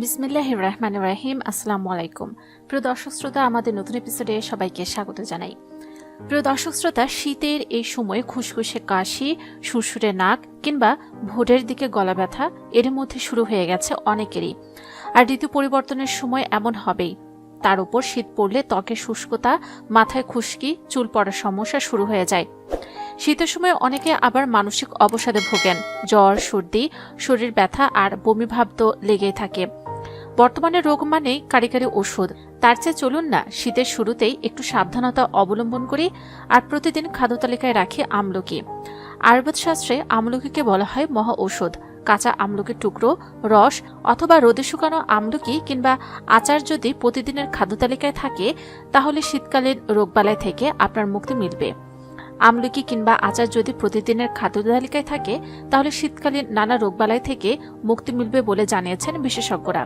বিসমিল্লাহ রহমান রাহিম, আসসালামু আলাইকুম। প্রিয় দর্শক শ্রোতা, আমাদের নতুন এপিসোডে সবাইকে স্বাগত জানাই। প্রিয় দর্শক শ্রোতা, শীতের এই সময়ে খুশখুশে কাশি সুরসুরে নাক কিংবা ভোরের দিকে গলা ব্যথা, এর মধ্যে শুরু হয়ে গেছে অনেকেরই। আর ঋতু পরিবর্তনের সময় এমন হবেই। তার উপর শীত পড়লে ত্বকের শুষ্কতা, মাথায় খুশকি, চুল পড়ার সমস্যা শুরু হয়ে যায়। শীতের সময় অনেকে আবার মানসিক অবসাদে ভোগেন। জ্বর, সর্দি, শরীর ব্যথা আর বমি ভাব তো লেগেই থাকে। বর্তমানে রোগ মানেই কারিকারি ওষুধ। তার চেয়ে চলুন না, শীতের শুরুতেই একটু সাবধানতা অবলম্বন করি আর প্রতিদিন খাদ্য তালিকায় রাখি আমলকি। আয়ুর্বেদ শাস্ত্রে আমলকিকে বলা হয় মহা ঔষধ কাঁচা আমলকির টুকরো, রস অথবা রোদে শুকানো আমলকি কিংবা আচার যদি প্রতিদিনের খাদ্য তালিকায় থাকে, তাহলে শীতকালীন রোগবালাই থেকে আপনার মুক্তি মিলবে। আমলকি কিংবা আচার যদি প্রতিদিনের খাদ্য তালিকায় থাকে, তাহলে শীতকালীন নানা রোগবালাই থেকে মুক্তি মিলবে বলে জানিয়েছেন বিশেষজ্ঞরা।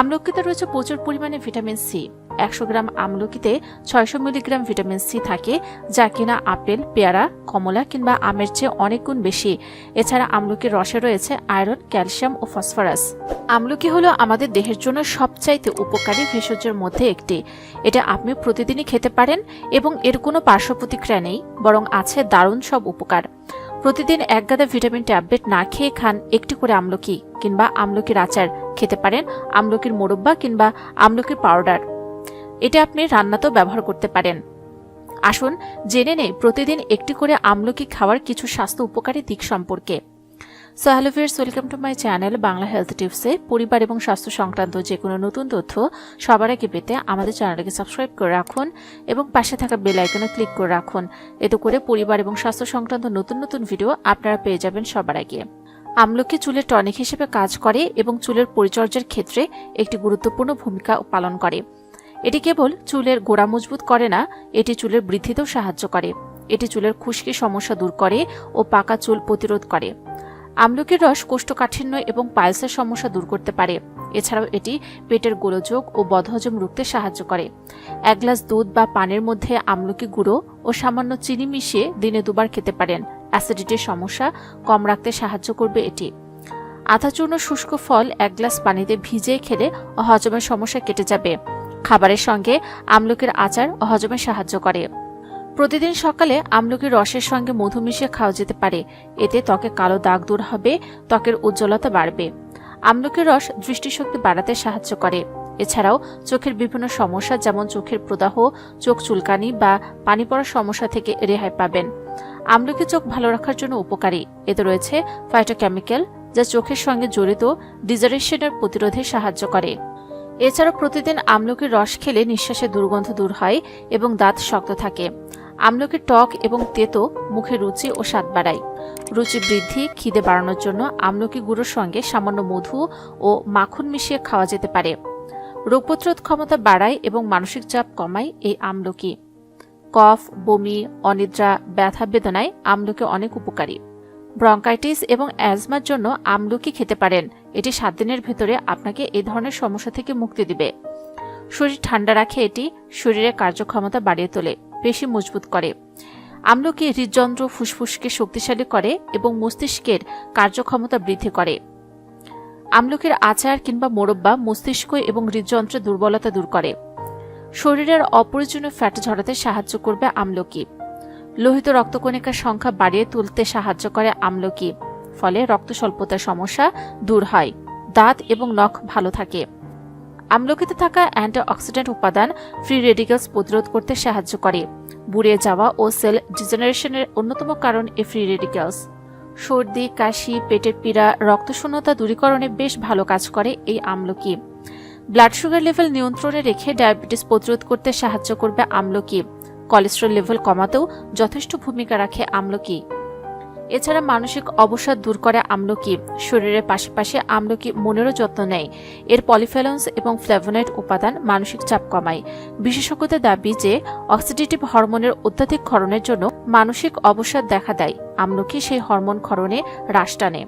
আমলকিতে রয়েছে প্রচুর পরিমাণে ভিটামিন সি একশো গ্রাম আমলকিতে ছয়শো মিলিগ্রাম ভিটামিন সি থাকে, যা কিনা আপেল, পেয়ারা, কমলা কিংবা আমের চেয়ে অনেক গুণ বেশি। এছাড়া আমলকির রসে রয়েছে আয়রন, ক্যালসিয়াম ও ফসফরাস। আমলকি হলো আমাদের দেহের জন্য সবচাইতে উপকারী ভেষজের মধ্যে একটি। এটা আপনি প্রতিদিনই খেতে পারেন এবং এর কোনো পার্শ্ব প্রতিক্রিয়া নেই, বরং আছে দারুণ সব উপকার। প্রতিদিন এক গাদা ভিটামিন ট্যাবলেট না খেয়ে খান একটি করে আমলকি কিংবা আমলকির আচার। খেতে পারেন আমলকির মোরব্বা কিংবা আমলকির পাউডার। এটা আপনি রান্নাতেও ব্যবহার করতে পারেন। আসুন, জেনে নেই প্রতিদিন একটি করে আমলকি খাওয়ার কিছু স্বাস্থ্য উপকারী দিক সম্পর্কে। So hello viewers welcome to my channel Bangla health টিপসে পরিবার এবং স্বাস্থ্য সংক্রান্ত যে কোনো নতুন তথ্য সবার আগে পেতে আমাদের চ্যানেলকে সাবস্ক্রাইব করে রাখুন এবং পাশে থাকা বেল আইকনে ক্লিক করে রাখুন। এতে করে পরিবার এবং স্বাস্থ্য সংক্রান্ত নতুন নতুন ভিডিও আপনারা পেয়ে যাবেন সবার আগে। আমলকি চুলের টনিক হিসেবে কাজ করে এবং চুলের পরিচর্যার ক্ষেত্রে একটি গুরুত্বপূর্ণ ভূমিকা পালন করে। এটি কেবল চুলের গোড়া মজবুত করে না, এটি চুলের বৃদ্ধিতেও সাহায্য করে। এটি চুলের খুশকি সমস্যা দূর করে ও পাকা চুল প্রতিরোধ করে। আমলকির রস কোষ্ঠকাঠিন্য এবং পাইলসের সমস্যা দূর করতে পারে। এছাড়াও এটি পেটের গোলযোগ ও বদহজম রুখতে সাহায্য করে। এক গ্লাস দুধ বা পানের মধ্যে আমলকি গুঁড়ো ও সামান্য চিনি মিশিয়ে দিনে দুবার খেতে পারেন। অ্যাসিডিটির সমস্যা কম রাখতে সাহায্য করবে এটি। আধাচূর্ণ শুষ্ক ফল এক গ্লাস পানিতে ভিজিয়ে খেলে হজমের সমস্যা কেটে যাবে। খাবারের সঙ্গে আমলকির আচার হজমে সাহায্য করে। প্রতিদিন সকালে আমলকির রসের সঙ্গে মধু মিশিয়ে খাওয়া যেতে পারে। এতে ত্বকে কালো দাগ দূর হবে, ত্বকের উজ্জ্বলতা বাড়বে। আমলকির রস দৃষ্টিশক্তি বাড়াতে সাহায্য করে। এছাড়াও চোখের বিভিন্ন সমস্যা যেমন চোখের প্রদাহ, চোখ চুলকানি বা পানি পড়ার সমস্যা থেকে রেহাই পাবেন। আমলকি চোখ ভালো রাখার জন্য উপকারী। এতে রয়েছে ফাইটোকেমিক্যাল যা চোখের সঙ্গে জড়িত ডিজারেশনের প্রতিরোধে সাহায্য করে। এছাড়াও প্রতিদিন আমলকির রস খেলে নিঃশ্বাসের দুর্গন্ধ দূর হয় এবং দাঁত শক্ত থাকে। আমলকির টক এবং তেতো মুখে রুচি ও স্বাদ বাড়ায়। রুচি বৃদ্ধি, খিদে বাড়ানোর জন্য আমলকি গুঁড়োর সঙ্গে সামান্য মধু ও মাখন মিশিয়ে খাওয়া যেতে পারে। রোগ প্রতিরোধ ক্ষমতা বাড়ায় এবং মানসিক চাপ কমায় এই আমলকি। কফ, বমি, অনিদ্রা, ব্যথা বেদনায় আমলকি অনেক উপকারী। ব্রঙ্কাইটিস এবং অ্যাজমার জন্য আমলকি খেতে পারেন। এটি সাত দিনের ভেতরে আপনাকে এই ধরনের সমস্যা থেকে মুক্তি দিবে। শরীর ঠান্ডা রাখে এটি শরীরের কার্যক্ষমতা বাড়িয়ে তোলে, পেশি মজবুত করে। আমলকি হৃদযন্ত্র ফুসফুসকে শক্তিশালী করে এবং মস্তিষ্কের কার্যক্ষমতা বৃদ্ধি করে। আমলকির আচার কিংবা মোরব্বা মস্তিষ্ক এবং হৃদযন্ত্রের দুর্বলতা দূর করে। শরীরের অপ্রয়োজনীয় ফ্যাট ঝরাতে সাহায্য করবে আমলকি। লোহিত রক্তকণিকার সংখ্যা বাড়িয়ে তুলতে সাহায্য করে আমলকি, ফলে রক্ত স্বল্পতার সমস্যা দূর হয়, দাঁত এবং নখ ভালো থাকে। আমলকিতে থাকা অ্যান্টিঅক্সিডেন্ট উপাদান ফ্রি রেডিক্যালস প্রতিরোধ করতে সাহায্য করে। বুড়িয়ে যাওয়া ও সেল ডিজেনারেশনের অন্যতম কারণ এ ফ্রি রেডিক্যালস সর্দি, কাশি, পেটের পীড়া, রক্তশূন্যতা দূরীকরণে বেশ ভালো কাজ করে এই আমলকি। ব্লাড সুগার লেভেল নিয়ন্ত্রণে রেখে ডায়াবেটিস প্রতিরোধ করতে সাহায্য করবে আমলকি। কোলেস্ট্রল লেভেল কমাতেও যথেষ্ট ভূমিকা রাখে আমলকি। এছাড়া মানসিক অবসাদ দূর করে আমলকি, শরীরের পাশাপাশি আমলকি মনেরও যত্ন নেয়। এর পলিফেলন্স এবং ফ্লেভোনাইড উপাদান মানসিক চাপ কমায়। বিশেষজ্ঞদের দাবি যে, অক্সিডেটিভ হরমোনের অত্যাধিক ক্ষরণের জন্য মানসিক অবসাদ দেখা দেয়। আমলকি সেই হরমোন ক্ষরণে হ্রাস টানে।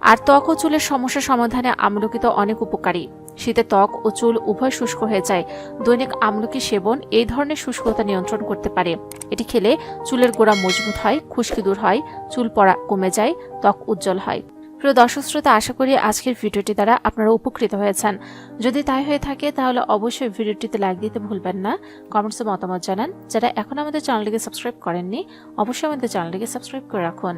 আর ত্বক ও চুলের সমস্যা সমাধানে আমলকি তো অনেক উপকারী। শীতে ত্বক ও চুল উভয় শুষ্ক হয়ে যায়। দৈনিক আমলকি সেবন এই ধরনের শুষ্কতা নিয়ন্ত্রণ করতে পারে। এটি খেলে চুলের গোড়া মজবুত হয়, খুশকি দূর হয়, চুল পড়া কমে যায়, ত্বক উজ্জ্বল হয়। প্রিয় দর্শক শ্রোতা, আশা করি আজকের ভিডিওটি দ্বারা আপনারা উপকৃত হয়েছেন। যদি তাই হয়ে থাকে, তাহলে অবশ্যই ভিডিওটিতে লাইক দিতে ভুলবেন না। কমেন্টসে মতামত জানান। যারা এখন আমাদের চ্যানেলটিকে সাবস্ক্রাইব করেননি, অবশ্যই আমাদের চ্যানেলটিকে সাবস্ক্রাইব করে রাখুন।